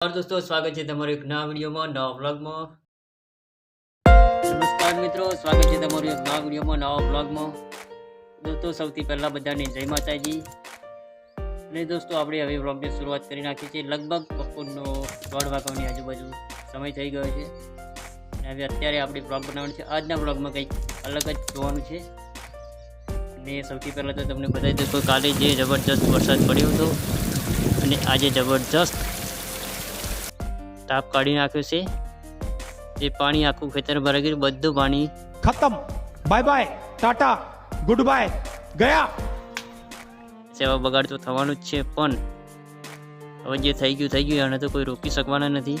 દોસ્તો, સ્વાગત છે તમારું એક નવા વિડીયોમાં, નવા બ્લોગમાં નમસ્કાર મિત્રો, સ્વાગત છે તમારું એક નવા વિડીયોમાં, નવા બ્લોગમાં દોસ્તો, સૌથી પહેલાં બધાને જય માતાજી. અને દોસ્તો, આપણે હવે બ્લોગની શરૂઆત કરી નાખી છે. લગભગ બપોરનો દોઢ વાગ્યાની આજુબાજુ સમય થઈ ગયો છે. અને હવે અત્યારે આપણે બ્લોગ બનાવવાનું છે. આજના બ્લોગમાં કંઈક અલગ જ જોવાનું છે. અને સૌથી પહેલાં તો તમને બધા દોસ્તો કાલે જે જબરજસ્ત વરસાદ પડ્યો હતો, અને આજે જબરજસ્ત ટાપ કાઢી નાખ્યો છે. જે પાણી આખું ખેતર ભરાઈ ગયું બધું પાણી. ખતમ. Bye bye tata good bye ગયા. સેવા બગાડ તો થવાનું જ છે પણ હવે જે થઈ ગયું થઈ ગયું એને તો કોઈ રોકી શકવાના નથી.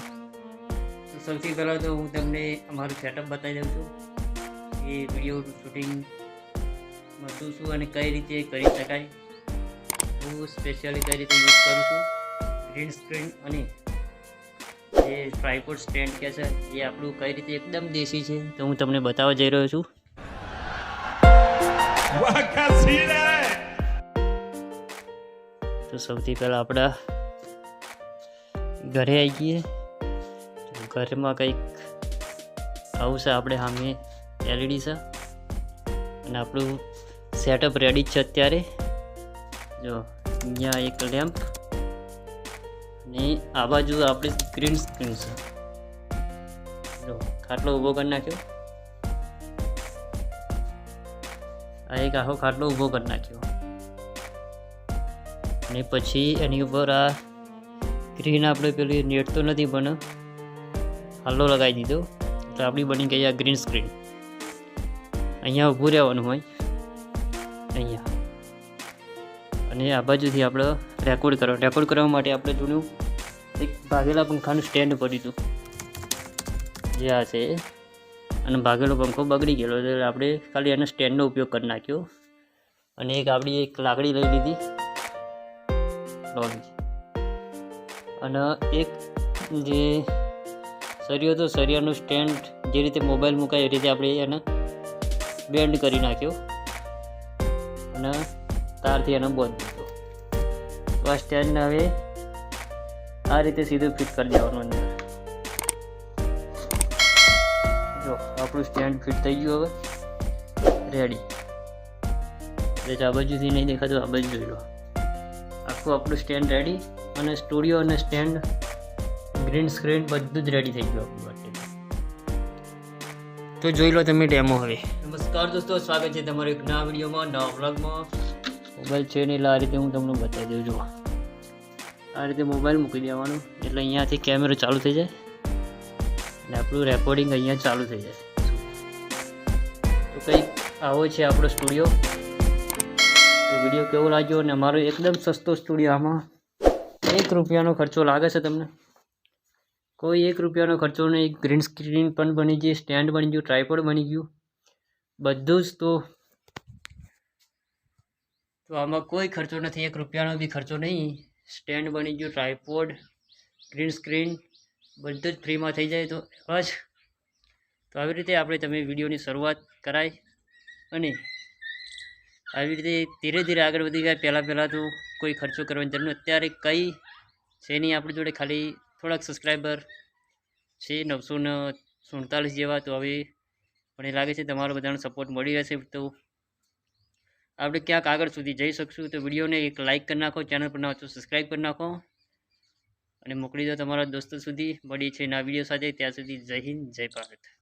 સૌથી પહેલાં તો હું તમને અમારું સેટઅપ બતાવી દઉં છું. એ વીડિયો શૂટિંગમાં શું શું અને કઈ રીતે કરી શકાય. હું સ્પેશિયલી કઈ રીતે યુઝ કરું છું. ગ્રીન સ્ક્રીન અને જે ટ્રાયપોડ સ્ટેન્ડ કે છે, એ આપણું કઈ રીતે એકદમ દેશી છે, તો હું તમને બતાવવા જઈ રહ્યો છું. તો સૌથી પહેલાં આપણા ઘરે આવી ગઈએ ઘરમાં કંઈક આવું છે આપણે સામે એલઈડી છે. અને આપણું સેટઅપ રેડી જ છે અત્યારે. જો, અહીંયા એક લેમ્પ અને આ બાજુ આપણે ગ્રીન સ્ક્રીન છે. ખાટલો ઊભો કરી નાખ્યો. આ એક આખો ખાટલો ઊભો કરી નાખ્યો. અને પછી એની ઉપર આ ગ્રીન આપણે પેલી નેટ તો નથી, પણ હાલો લગાવી દીધો. તો આપણી બની ગઈ આ ગ્રીન સ્ક્રીન અહીંયા ઊભું રહેવાનું હોય. અહીંયા. અને આ બાજુથી આપણે રેકોર્ડ કરવા. રેકોર્ડ કરવા માટે આપણે જૂનું એક ભાગેલા પંખાનું સ્ટેન્ડ પડ્યું હતું. જે આ છે. અને ભાગેલો પંખો બગડી ગયેલો એટલે આપણે ખાલી એના સ્ટેન્ડનો ઉપયોગ કરી નાખ્યો. અને એક આપણી એક લાકડી લઈ લીધી. અને એક જે સરિયો હતો, સરિયાનું સ્ટેન્ડ જે રીતે મોબાઈલ મુકાય એ રીતે આપણે એને બેન્ડ કરી નાખ્યો. અને તારથી એને બંધ દીધો તો આ હવે આ રીતે સીધું ફિટ કરી દેવાનું અંદર. જો, આપણું સ્ટેન્ડ ફિટ થઈ ગયું હવે. રેડી એટલે આ બાજુથી નહીં દેખાતું, આ બાજુ જોઈ લો. આખું આપણું સ્ટેન્ડ રેડી અને સ્ટુડિયો અને સ્ટેન્ડ ગ્રીન સ્ક્રીન બધું જ રેડી થઈ ગયું આપણું માટે. તો જોઈ લો તમે ડેમો હવે. નમસ્કાર દોસ્તો, સ્વાગત છે તમારું એક નવા વિડીયોમાં, નવા વ્લોગમાં મોબાઈલ છે ને એટલે આ રીતે હું તમને બતાવી દઉં છું આ રીતે મોબાઈલ મૂકી દેવાનું. એટલે અહીંયાથી કેમેરો ચાલુ થઈ જાય. અને આપણું રેકોર્ડિંગ અહીંયા ચાલુ થઈ જાય. તો કંઈક આવો છે આપણો સ્ટુડિયો તો વીડિયો કેવો લાગ્યો અને અમારો એકદમ સસ્તો સ્ટુડિયો આમાં. એક રૂપિયાનો ખર્ચો લાગે છે તમને? કોઈ એક રૂપિયાનો ખર્ચો નહીં. ગ્રીન સ્ક્રીન પણ બની ગઈ સ્ટેન્ડ બની ગયું ટ્રાયપોડ બની ગયું. બધું જ તો તો આમાં કોઈ ખર્ચો નથી, એક રૂપિયાનો બી ખર્ચો નહીં. સ્ટેન્ડ બની ગયું ટ્રાયપોડ ગ્રીન સ્ક્રીન બધું જ ફ્રીમાં થઈ જાય તો, બસ. તો આવી રીતે આપણે તમે વિડીયોની શરૂઆત કરાય. અને આવી રીતે ધીરે ધીરે આગળ વધી ગયા. પહેલાં પહેલાં તો કોઈ ખર્ચો કરવાની જરૂર અત્યારે કંઈ છે નહીં આપણી જોડે. ખાલી થોડાક સબસ્ક્રાઈબર છે, નવસો સુડતાલીસ જેવા. તો હવે મને લાગે છે તમારો બધાનો સપોર્ટ મળી રહેશે. તો આપણે ક્યાંક આગળ સુધી જઈ શકશું, તો વિડીયોને એક લાઇક કરી નાખો ચેનલ પર ના હોય તો સબસ્ક્રાઈબ કરી નાખો. અને મોકલી દો તમારા દોસ્તો સુધી. મળી છે ના વીડિયો સાથે. ત્યાં સુધી જય હિન્દ, જય ભારત.